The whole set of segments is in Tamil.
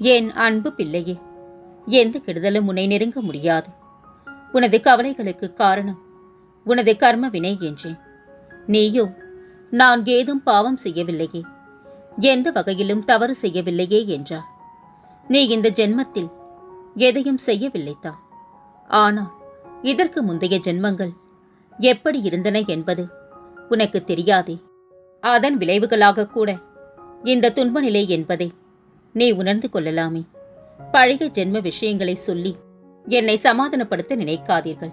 என் அன்பு பிள்ளையே? எந்த கெடுதலும் உன்னை நெருங்க முடியாது. உனது கவலைகளுக்கு காரணம் உனது கர்ம வினை என்றேன் நீயோ நான் ஏதும் பாவம் செய்யவில்லையே. எந்த வகையிலும் தவறு செய்யவில்லையே என்றார் நீ இந்த ஜென்மத்தில் எதையும் செய்யவில்லைத்தான் ஆனால் இதற்கு முந்தைய ஜென்மங்கள் எப்படி இருந்தன என்பது உனக்கு தெரியாதே. அதன் விளைவுகளாக கூட இந்த துன்பநிலை என்பதை. நீ உணர்ந்து கொள்ளலாமே. பழைய ஜென்ம விஷயங்களை சொல்லி என்னை சமாதானப்படுத்த நினைக்காதீர்கள்.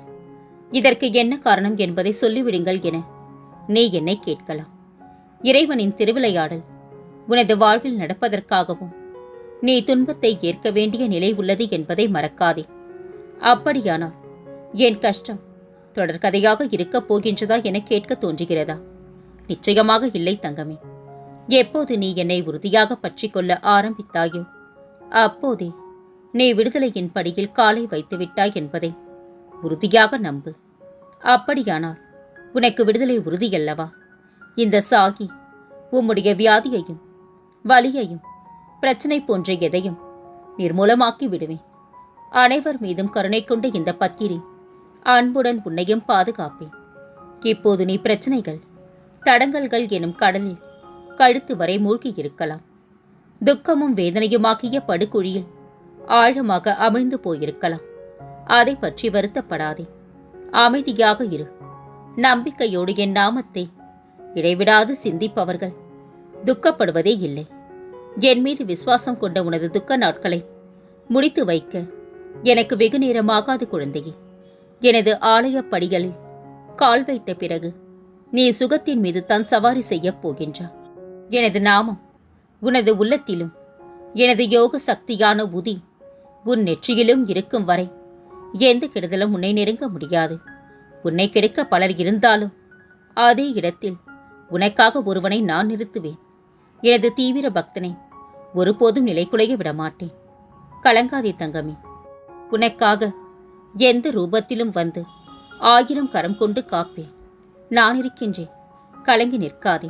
இதற்கு என்ன காரணம் என்பதை சொல்லிவிடுங்கள் என நீ என்னை கேட்கலாம். இறைவனின் திருவிளையாடல் உனது வாழ்வில் நடப்பதற்காகவும் நீ துன்பத்தை ஏற்க வேண்டிய நிலை உள்ளது என்பதை மறக்காதே. அப்படியானால் என் கஷ்டம் தொடர்கதையாக இருக்கப் போகின்றதா என கேட்க தோன்றுகிறதா? நிச்சயமாக இல்லை தங்கமே. எப்போது நீ என்னை உறுதியாக பற்றிக் கொள்ள ஆரம்பித்தாயோ? அப்போதே நீ விடுதலையின் படியில் காலை வைத்துவிட்டாய் என்பதை உறுதியாக நம்பு. அப்படியானால் உனக்கு விடுதலை உறுதியல்லவா இந்த சாகி உம்முடைய வியாதியையும் வலியையும் பிரச்சனை போன்ற எதையும் நிர்மூலமாக்கி விடுவேன். அனைவர் மீதும் கருணை கொண்ட இந்த பக்கிரி அன்புடன் உன்னையும் பாதுகாப்பேன். இப்போது நீ பிரச்சனைகள் தடங்கல்கள் எனும் கடலில் கழுத்து வரை மூழ்கி இருக்கலாம் துக்கமும் வேதனையுமாக்கிய படுகுழியில் ஆழமாக அமிழ்ந்து போயிருக்கலாம். அதை பற்றி வருத்தப்படாதே. அமைதியாக இரு. நம்பிக்கையோடு என் நாமத்தை இடைவிடாது சிந்திப்பவர்கள். துக்கப்படுவதே இல்லை. என் மீது விசுவாசம் கொண்ட உனது துக்க நாட்களை முடித்து வைக்க எனக்கு வெகு நேரமாகாது குழந்தையே. எனது ஆலயப் படிகளில் கால் வைத்த பிறகு நீ சுகத்தின் மீது தான் சவாரி செய்யப் போகின்றாய். எனது நாமம் உனது உள்ளத்திலும் எனது யோக சக்தியான உதி உன் நெற்றியிலும் இருக்கும் வரை எந்த கெடுதலும் உன்னை நெருங்க முடியாது. உன்னை கெடுக்க பலர் இருந்தாலும் அதே இடத்தில் உனக்காக ஒருவனை நான் நிறுத்துவேன். எனது தீவிர பக்தனை ஒருபோதும் நிலைகுலைய விடமாட்டேன். கலங்காதே தங்கமே உனக்காக எந்த ரூபத்திலும் வந்து ஆயிரம் கரம் கொண்டு காப்பேன். நான் இருக்கின்றேன் கலங்கி நிற்காதே.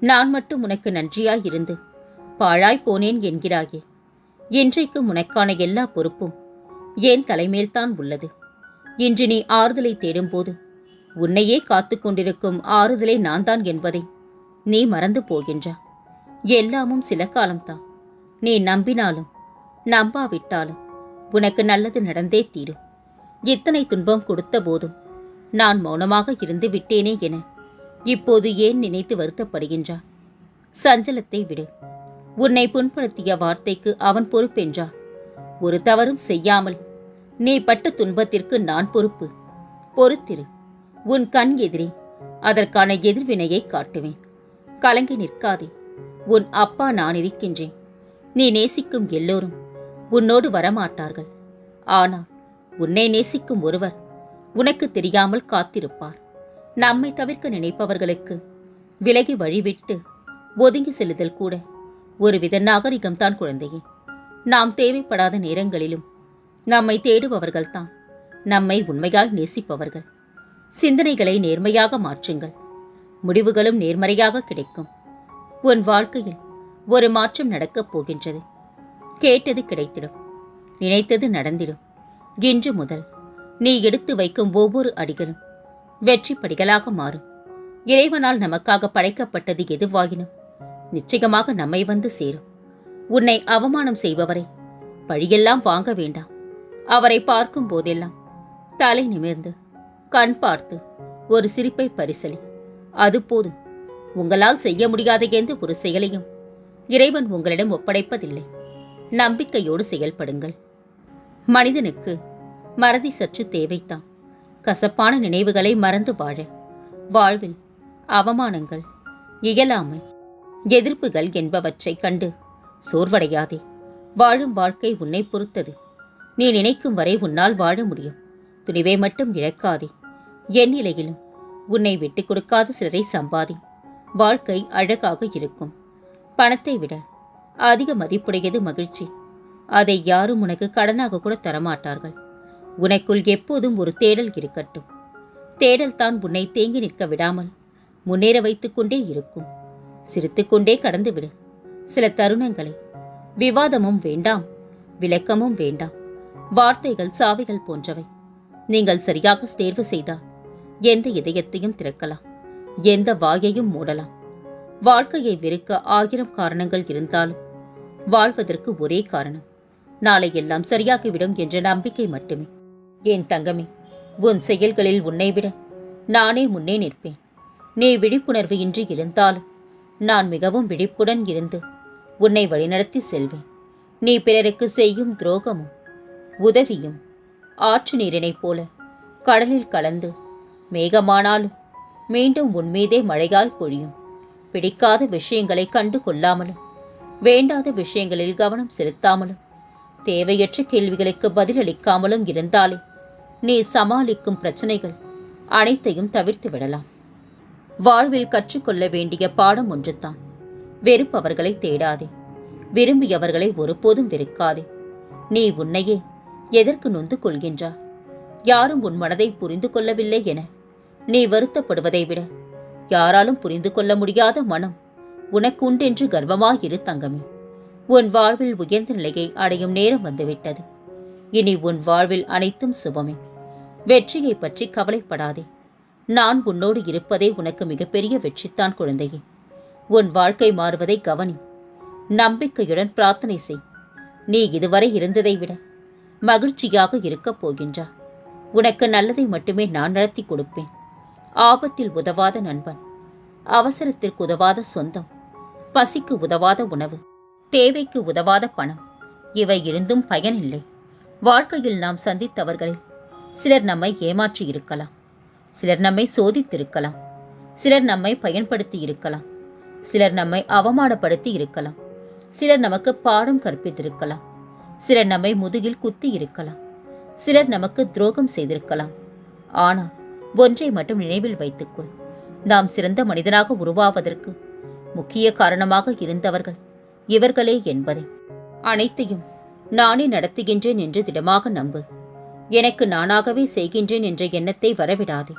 நான் மட்டும் உனக்கு நன்றியாய் இருந்து பாழாய் போனேன் என்கிறாயே. இன்றைக்கு உனக்கான எல்லா பொறுப்பும் என் தலைமேல்தான் உள்ளது? இன்று நீ ஆறுதலை தேடும்போது உன்னையே காத்து கொண்டிருக்கும் ஆறுதலை நான் தான் என்பதை நீ மறந்து போகின்றா. எல்லாமும் சில காலம்தான். நீ நம்பினாலும் நம்பாவிட்டாலும் உனக்கு நல்லது நடந்தே தீரும். இத்தனை துன்பம் கொடுத்த போதும் நான் மௌனமாக இருந்து விட்டேனே என இப்போது ஏன் நினைத்து வருத்தப்படுகின்றா? சஞ்சலத்தை விடு. உன்னை புண்படுத்திய வார்த்தைக்கு அவன் பொறுப்பென்றா? ஒரு தவறும் செய்யாமல் நீ பட்ட துன்பத்திற்கு நான் பொறுப்பு. பொறுத்திரு. உன் கண் எதிரே அதற்கான எதிர்வினையை காட்டுவேன். கலங்கி நிற்காதே. உன் அப்பா நான் இருக்கின்றேன். நீ நேசிக்கும் எல்லோரும் உன்னோடு வரமாட்டார்கள். ஆனால் உன்னை நேசிக்கும் ஒருவர் உனக்கு தெரியாமல் காத்திருப்பார். நம்மை தவிர்க்க நினைப்பவர்களுக்கு விலகி வழிவிட்டு ஒதுங்கி செல்லுதல் கூட ஒருவித நாகரிகம்தான் குழந்தையே. நாம் தேவைப்படாத நேரங்களிலும் நம்மை தேடுபவர்கள்தான். நம்மை உண்மையாய் நேசிப்பவர்கள். சிந்தனைகளை நேர்மையாக மாற்றுங்கள். முடிவுகளும் நேர்மறையாக கிடைக்கும். உன் வாழ்க்கையில் ஒரு மாற்றம் நடக்கப் போகின்றது. கேட்டது கிடைத்திடும். நினைத்தது நடந்திடும். இன்று முதல் நீ எடுத்து வைக்கும் ஒவ்வொரு அடிகளும் வெற்றி படிகளாக மாறும் இறைவனால் நமக்காக படைக்கப்பட்டது எதுவாயினும் நிச்சயமாக நம்மை வந்து சேரும். உன்னை அவமானம் செய்பவரை பழியெல்லாம் வாங்க வேண்டாம் அவரை பார்க்கும் போதெல்லாம் தலை நிமிர்ந்து கண் பார்த்து ஒரு சிரிப்பை பரிசலி அது போதும். உங்களால் செய்ய முடியாத எந்த ஒரு செயலையும் இறைவன் உங்களிடம் ஒப்படைப்பதில்லை. நம்பிக்கையோடு செயல்படுங்கள். மனிதனுக்கு மறதி சற்று தேவைத்தான். கசப்பான நினைவுகளை மறந்து வாழ. வாழ்வில் அவமானங்கள் இயலாமை எதிர்ப்புகள் என்பவற்றைக் கண்டு சோர்வடையாதே. வாழும் வாழ்க்கை உன்னை பொறுத்தது. நீ நினைக்கும் வரை உன்னால் வாழ முடியும். துணிவை மட்டும் இழக்காதே. என் நிலையிலும் உன்னை விட்டுக் கொடுக்காத சிலரை சம்பாதி. வாழ்க்கை அழகாக இருக்கும். பணத்தை விட அதிக மதிப்புடையது மகிழ்ச்சி. அதை யாரும் உனக்கு கடனாக கூட தரமாட்டார்கள். உனக்குள் எப்போதும் ஒரு தேடல் இருக்கட்டும். தேடல் தான் உன்னை தேங்கி நிற்க விடாமல் முன்னேற வைத்துக்கொண்டே இருக்கும். சிரித்துக்கொண்டே கடந்து விடு சில தருணங்களை. விவாதமும் வேண்டாம். விளக்கமும் வேண்டாம். வார்த்தைகள் சாவிகள் போன்றவை. நீங்கள் சரியாக தேர்வு செய்தால் எந்த இதயத்தையும் திறக்கலாம். எந்த வாயையும் மூடலாம். வாழ்க்கையை வெறுக்க ஆயிரம் காரணங்கள் இருந்தாலும் வாழ்வதற்கு ஒரே காரணம். நாளை எல்லாம் சரியாகிவிடும் என்ற நம்பிக்கை மட்டுமே. என் தங்கமே உன் செயல்களில் உன்னை விட நானே முன்னே நிற்பேன். நீ விழிப்புணர்வு இன்றி இருந்தாலும் நான் மிகவும் விழிப்புடன் இருந்து உன்னை வழிநடத்தி செல்வேன். நீ பிறருக்கு செய்யும் துரோகமும் உதவியும் ஆற்று நீரினைப் போல கடலில் கலந்து மேகமானாலும் மீண்டும் உன்மீதே மழையாய் பொழியும். பிடிக்காத விஷயங்களை கண்டு கொள்ளாமலும் வேண்டாத விஷயங்களில் கவனம் செலுத்தாமலும் தேவையற்ற கேள்விகளுக்கு பதிலளிக்காமலும் இருந்தாலே நீ சமாளிக்கும் பிரச்சனைகள் அனைத்தையும் தவிர்த்து விடலாம். வாழ்வில் கற்றுக்கொள்ள வேண்டிய பாடம் ஒன்றுதான். வெறுப்பவர்களை தேடாதே. விரும்பியவர்களை ஒருபோதும் வெறுக்காதே. நீ உன்னையே எதற்கு நொந்து கொள்கின்றா? யாரும் உன் மனதை புரிந்து கொள்ளவில்லை என. நீ வருத்தப்படுவதை விட யாராலும் புரிந்து கொள்ள முடியாத மனம் உனக்கு உண்டென்று கர்வமாயிரு தங்கமே. உன் வாழ்வில் உயர்ந்த நிலையை அடையும் நேரம் வந்துவிட்டது. இனி உன் வாழ்வில் அனைத்தும் சுபமே. வெற்றியை பற்றி கவலைப்படாதே. நான் உன்னோடு இருப்பதே உனக்கு மிகப்பெரிய வெற்றித்தான் குழந்தையே. உன் வாழ்க்கை மாறுவதை கவனி. நம்பிக்கையுடன் பிரார்த்தனை செய். நீ இதுவரை இருந்ததை விட மகிழ்ச்சியாக இருக்கப் போகின்றா. உனக்கு நல்லதை மட்டுமே நான் நடத்தி கொடுப்பேன். ஆபத்தில் உதவாத நண்பன். அவசரத்திற்கு உதவாத சொந்தம். பசிக்கு உதவாத உணவு. தேவைக்கு உதவாத பணம். இவை இருந்தும் பயனில்லை. வாழ்க்கையில் நாம் சந்தித்தவர்களில் சிலர் நம்மை ஏமாற்றி இருக்கலாம். சிலர் நம்மை சோதித்திருக்கலாம். சிலர் நம்மை பயன்படுத்தி இருக்கலாம். சிலர் நம்மை அவமானப்படுத்தி இருக்கலாம். சிலர் நமக்கு பாடம் கற்பித்திருக்கலாம். சிலர் நம்மை முதுகில் குத்தி இருக்கலாம். சிலர் நமக்கு துரோகம் செய்திருக்கலாம். ஆனால் ஒன்றை மட்டும் நினைவில் வைத்துக்கொள். நாம் சிறந்த மனிதனாக உருவாவதற்கு முக்கிய காரணமாக இருந்தவர்கள் இவர்களே என்பதை. அனைத்தையும் நானே நடத்துகின்றேன் என்று திடமாக நம்பு. எனக்கு நானாகவே செய்கின்றேன் என்ற எண்ணத்தை வரவிடாதே.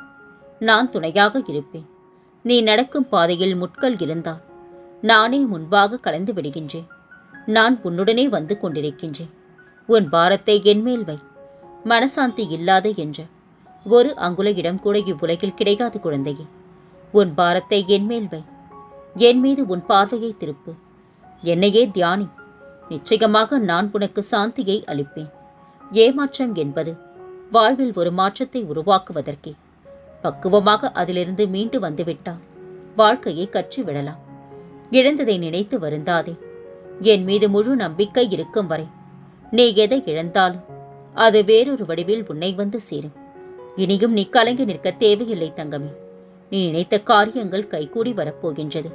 நான் துணையாக இருப்பேன். நீ நடக்கும் பாதையில் முட்கள் இருந்தால் நானே முன்பாக கலந்து விடுகின்றேன். நான் உன்னுடனே வந்து கொண்டிருக்கின்றேன். உன் பாரத்தை என்மேல் வை. மனசாந்தி இல்லாத என்ற. ஒரு அங்குல இடம் கூட இவ்வுலகில் கிடைக்காது குழந்தையே. உன் பாரத்தை என்மேல் வை. என் மீது உன் பார்வையை திருப்பு. என்னையே தியானி. நிச்சயமாக நான் உனக்கு சாந்தியை அளிப்பேன். ஏமாற்றம் என்பது வாழ்வில் ஒரு மாற்றத்தை உருவாக்குவதற்கே. பக்குவமாக அதிலிருந்து மீண்டு வந்துவிட்டால் வாழ்க்கையை கற்றுவிடலாம் இழந்ததை நினைத்து வருந்தாதே. என் மீது முழு நம்பிக்கை இருக்கும் வரை நீ எதை இழந்தாலும் அது வேறொரு வடிவில் உன்னை வந்து சேரும். இனியும் நீ கலங்கி நிற்க தேவையில்லை தங்கமே. நீ நினைத்த காரியங்கள் கைகூடி வரப்போகின்றது.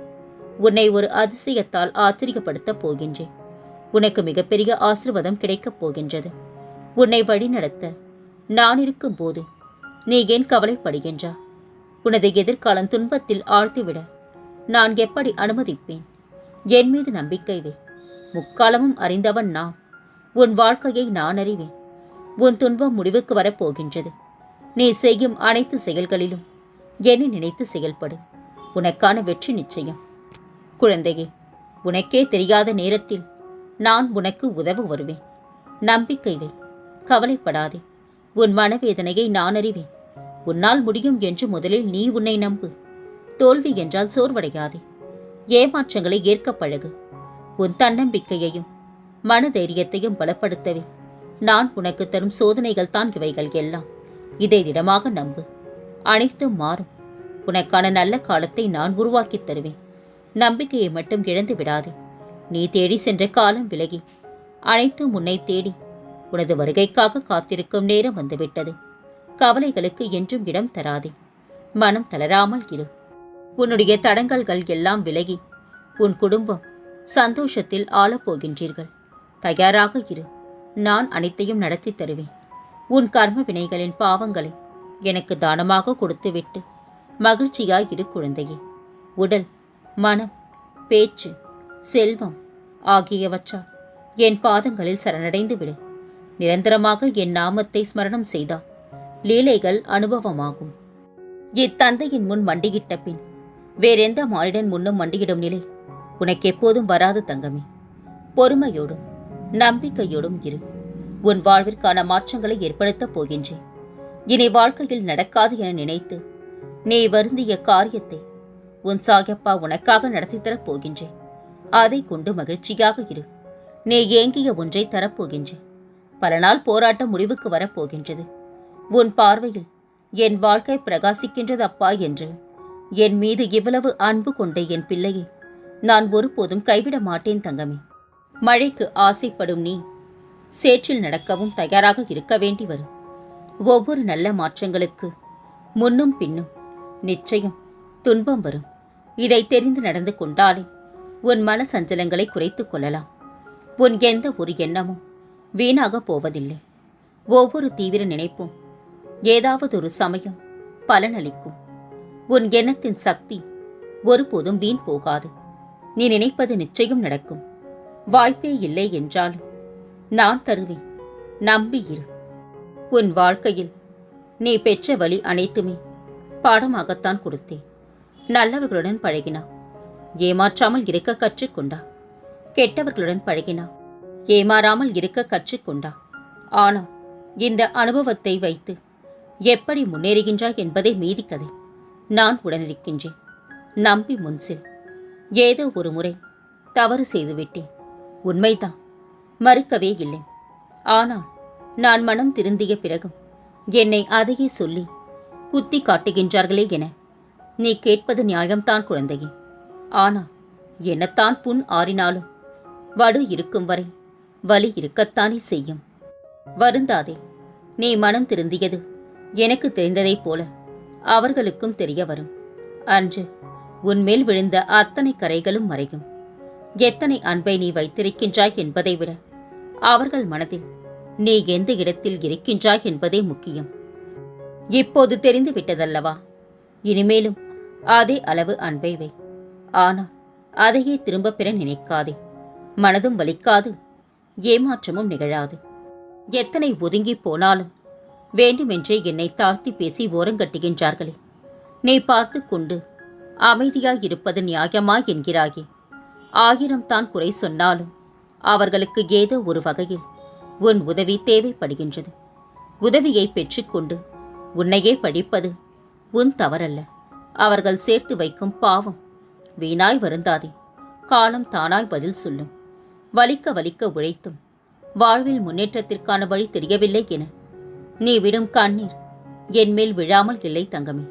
உன்னை ஒரு அதிசயத்தால் ஆச்சரியப்படுத்தப் போகின்றேன். உனக்கு மிகப்பெரிய ஆசிர்வாதம் கிடைக்கப் போகின்றது. உன்னை வழிநடத்த நான் இருக்கும்போது நீ ஏன் கவலைப்படுகின்றா? உனது எதிர்காலம் துன்பத்தில் ஆழ்த்திவிட நான் எப்படி அனுமதிப்பேன்? என் மீது நம்பிக்கைவே முக்காலமும் அறிந்தவன் நான். உன் வாழ்க்கையை நான் அறிவேன். உன் துன்பம் முடிவுக்கு வரப்போகின்றது. நீ செய்யும் அனைத்து செயல்களிலும் என்னை நினைத்து செயல்படு. உனக்கான வெற்றி நிச்சயம். குழந்தையே உனக்கே தெரியாத நேரத்தில் நான் உனக்கு உதவ வருவேன். நம்பிக்கைவை கவலைப்படாதே. உன் மனவேதனையை நான் அறிவேன். உன்னால் முடியும் என்று முதலில் நீ உன்னை நம்பு. தோல்வி என்றால் சோர்வடையாதே. ஏமாற்றங்களை ஏற்க பழகு. உன் தன்னம்பிக்கையையும் மனதைரியத்தையும் பலப்படுத்தவே. நான் உனக்கு தரும் சோதனைகள் தான் இவைகள் எல்லாம். இதை திடமாக நம்பு. அனைத்தும் மாறும். உனக்கான நல்ல காலத்தை நான் உருவாக்கித் தருவேன். நம்பிக்கையை மட்டும் இழந்து விடாதே நீ தேடி சென்ற காலம் விலகி. அனைத்தும் உன்னை தேடி உனது வருகைக்காக காத்திருக்கும் நேரம் வந்துவிட்டது. கவலைகளுக்கு என்றும் இடம் தராதே. மனம் தளராமல் இரு. உன்னுடைய தடங்கல்கள் எல்லாம் விலகி உன் குடும்பம் சந்தோஷத்தில் ஆளப் போகின்றீர்கள் தயாராக இரு. நான் அனைத்தையும் நடத்தி தருவேன். உன் கர்ம வினைகளின் பாவங்களை எனக்கு தானமாக கொடுத்துவிட்டு மகிழ்ச்சியாய் இரு குழந்தையே. உடல் மனம் பேச்சு செல்வம் ஆகியவற்றால் என் பாதங்களில் சரணடைந்து விடு நிரந்தரமாக என் நாமத்தை ஸ்மரணம் செய்தால் லீலைகள் அனுபவமாகும். இத்தந்தையின் முன் மண்டியிட்ட பின் வேறெந்த மானிடன் முன்னும் மண்டியிடும் நிலை? உனக்கு எப்போதும் வராது தங்கமே. பொறுமையோடும் நம்பிக்கையோடும் இரு. உன் வாழ்விற்கான மாற்றங்களை ஏற்படுத்தப் போகின்றேன். இனி வாழ்க்கையில் நடக்காது என நினைத்து நீ வருந்திய காரியத்தை உன் சாயப்பா உனக்காக நடத்தித் தரப் போகின்றேன். அதை கொண்டு மகிழ்ச்சியாக இரு. நீ ஏங்கிய ஒன்றை தரப்போகின்றேன் பல நாள் போராட்டம் முடிவுக்கு வரப்போகின்றது. உன் பார்வையில் என் வாழ்க்கை பிரகாசிக்கின்றது அப்பா என்று. என் மீது இவ்வளவு அன்பு கொண்ட என் பிள்ளையை நான் ஒருபோதும் கைவிட மாட்டேன் தங்கமே. மழைக்கு ஆசைப்படும் நீ சேற்றில் நடக்கவும் தயாராக இருக்க வேண்டி வரும். ஒவ்வொரு நல்ல மாற்றங்களுக்கு முன்னும் பின்னும் நிச்சயம் துன்பம் வரும். இதை தெரிந்து நடந்து கொண்டாலே உன் மன சஞ்சலங்களை குறைத்துக் கொள்ளலாம். உன் எந்த ஒரு எண்ணமும் வீணாக போவதில்லை. ஒவ்வொரு தீவிர நினைப்பும் ஏதாவது ஒரு சமயம் பலனளிக்கும். உன் எண்ணத்தின் சக்தி ஒருபோதும் வீண் போகாது. நீ நினைப்பது நிச்சயம் நடக்கும். வாய்ப்பே இல்லை என்றாலும் நான் தருவேன். நம்பியிரு உன் வாழ்க்கையில் நீ பெற்ற வழி அனைத்துமே பாடமாகத்தான் கொடுத்தேன். நல்லவர்களுடன் பழகினா ஏமாற்றாமல் இருக்க கற்றுக்கொண்டா கெட்டவர்களுடன் பழகினா ஏமாறாமல் இருக்க கற்றுக்கொண்டா? ஆனால் இந்த அனுபவத்தை வைத்து எப்படி முன்னேறுகின்றாய் என்பதை மீதி கதை. நான் உடனிருக்கின்றேன். நம்பி முன்சில் ஏதோ ஒரு முறை தவறு செய்துவிட்டேன். உண்மைதான். மறுக்கவே இல்லை. ஆனால் நான் மனம் திருந்திய பிறகும் என்னை அதையே சொல்லி குத்தி காட்டுகின்றார்களே என நீ கேட்பது நியாயம்தான் குழந்தையே. ஆனால் என்னத்தான் புண் ஆறினாலும் வடு இருக்கும் வரை வலி இருக்கத்தானே செய்யும். வருந்தாதே நீ மனம் திருந்தியது எனக்கு தெரிந்ததைப் போல அவர்களுக்கும் தெரிய வரும். அன்று உன்மேல் விழுந்த அத்தனை கரைகளும் மறையும். எத்தனை அன்பை நீ வைத்திருக்கின்றாய் என்பதை விட அவர்கள் மனதில் நீ எந்த இடத்தில் இருக்கின்றாய் என்பதே முக்கியம். இப்போது தெரிந்து விட்டதல்லவா? இனிமேலும் அதே அளவு அன்பை வை. ஆனால் அதையே திரும்பப் பெற நினைக்காதே. மனதும் வலிக்காது. ஏமாற்றமும் நிகழாது. எத்தனை ஒதுங்கி போனாலும் வேண்டுமென்றே என்னை தாழ்த்தி பேசி ஓரங்கட்டுகின்றார்களே. நீ பார்த்து கொண்டு அமைதியாய் இருப்பது நியாயமா என்கிறாயே. ஆயிரம் தான் குறை சொன்னாலும் அவர்களுக்கு ஏதோ ஒரு வகையில் உன் உதவி தேவைப்படுகின்றது. உதவியை பெற்றுக்கொண்டு உன்னையே படிப்பது உன் தவறல்ல. அவர்கள் சேர்த்து வைக்கும் பாவம் வீணாய் வருந்தாதே. காலம் தானாய் பதில் சொல்லும். வலிக்க வலிக்க உழைத்தும். வாழ்வில் முன்னேற்றத்திற்கான வழி தெரியவில்லை என. நீ விடும் கண்ணீர் என் மேல் விழாமல் இல்லை தங்கமே.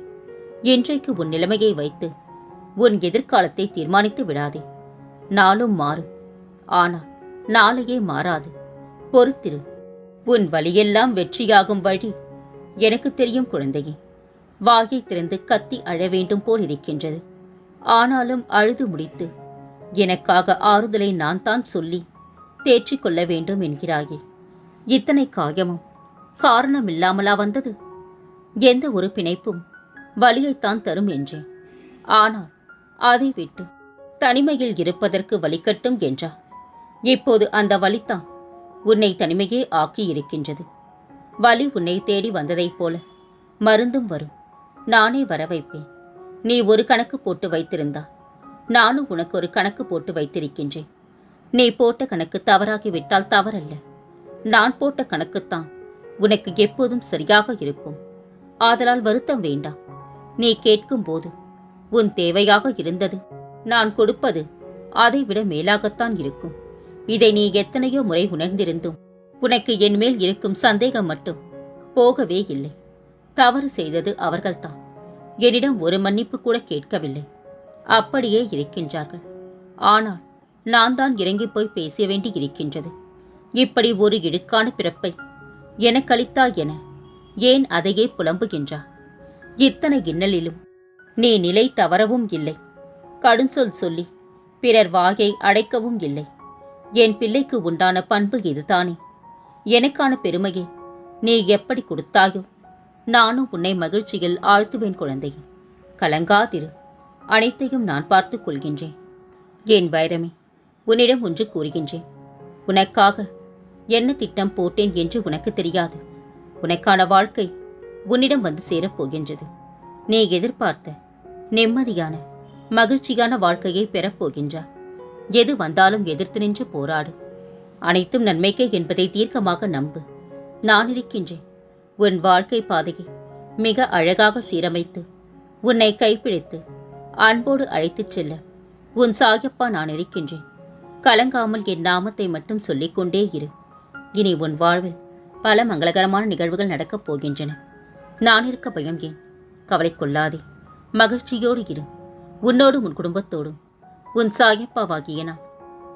இன்றைக்கு உன் நிலைமையை வைத்து உன் எதிர்காலத்தை தீர்மானித்து விடாதே. நாளும் மாறும். ஆனால் நாளையே மாறாது. பொறுத்திரு. உன் வழியெல்லாம் வெற்றியாகும் வழி எனக்கு தெரியும் குழந்தையே. வாயை திறந்து கத்தி அழ வேண்டும் போல் இருக்கின்றது. ஆனாலும் அழுது முடித்து எனக்காக ஆறுதலை நான் தான் சொல்லி தேற்றிக் கொள்ள வேண்டும் என்கிறாயே. இத்தனை காயமும் காரணமில்லாமலா வந்தது? எந்த ஒரு பிணைப்பும் வலியைத்தான் தரும் என்றேன். ஆனால் அதை விட்டு தனிமையில் இருப்பதற்கு வலிக்கட்டும் என்றார் இப்போது அந்த வலித்தான் உன்னை தனிமையே ஆக்கி இருக்கின்றது. வலி உன்னை தேடி வந்ததைப் போல மருந்தும் வரும். நானே வர வைப்பேன் நீ ஒரு கணக்கு போட்டு வைத்திருந்தா நானும் உனக்கு ஒரு கணக்கு போட்டு வைத்திருக்கின்றேன். நீ போட்ட கணக்கு தவறாகிவிட்டால் தவறல்ல. நான் போட்ட கணக்குத்தான் உனக்கு எப்போதும் சரியாக இருக்கும். ஆதலால் வருத்தம் வேண்டாம். நீ கேட்கும்போது உன் தேவையாக இருந்தது நான் கொடுப்பது அதைவிட மேலாகத்தான் இருக்கும். இதை நீ எத்தனையோ முறை உணர்ந்திருந்தும் உனக்கு என்மேல் இருக்கும் சந்தேகம் மட்டும் போகவே இல்லை. தவறு செய்தது அவர்கள்தான். என்னிடம் ஒரு மன்னிப்பு கூட கேட்கவில்லை. அப்படியே இருக்கின்றார்கள். ஆனால் நான் தான் இறங்கி போய் பேச வேண்டி இருக்கின்றது. இப்படி ஒரு இடுக்கான பிறப்பை எனக்களித்தா என ஏன் அதையே புலம்புகின்றா? இத்தனை இன்னலிலும் நீ நிலை தவறவும் இல்லை. கடுஞ்சொல் சொல்லி பிறர் வாயை அடைக்கவும் இல்லை. என் பிள்ளைக்கு உண்டான பண்பு இதுதானே. எனக்கான பெருமையை நீ எப்படி கொடுத்தாயோ நானும் உன்னை மகிழ்ச்சியில் ஆழ்த்துவேன் குழந்தையே. கலங்காதிரு. அனைத்தையும் நான் பார்த்துக் கொள்கின்றேன். என் வைரமே உன்னிடம் ஒன்று கூறுகின்றேன். உனக்காக என்ன திட்டம் போட்டேன் என்று உனக்கு தெரியாது. உனக்கான வாழ்க்கை உன்னிடம் வந்து சேரப் போகின்றது. நீ எதிர்பார்த்த நிம்மதியான மகிழ்ச்சியான வாழ்க்கையை பெறப்போகின்றாய் எது வந்தாலும் எதிர்த்து நின்று போராடு. அனைத்தும் நன்மைக்கே என்பதை தீர்க்கமாக நம்பு. நான் இருக்கின்றேன். உன் வாழ்க்கை பாதையை மிக அழகாக சீரமைத்து உன்னை கைப்பிடித்து அன்போடு அழைத்துச் செல்ல. உன் சாயப்பா நான் இருக்கின்றேன். கலங்காமல் என் நாமத்தை மட்டும் சொல்லிக்கொண்டே இரு. இனி உன் வாழ்வில் பல மங்களகரமான நிகழ்வுகள் நடக்கப் போகின்றன. நான் இருக்க பயம் ஏன்? கவலை கொள்ளாதே. மகிழ்ச்சியோடு இரு. உன்னோடும் உன் குடும்பத்தோடும். உன் சாயப்பாவாகிய நான்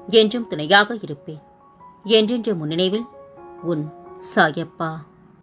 என்றும் துணையாக இருப்பேன். என்றென்ற முன்னினைவில் உன் சாயப்பா.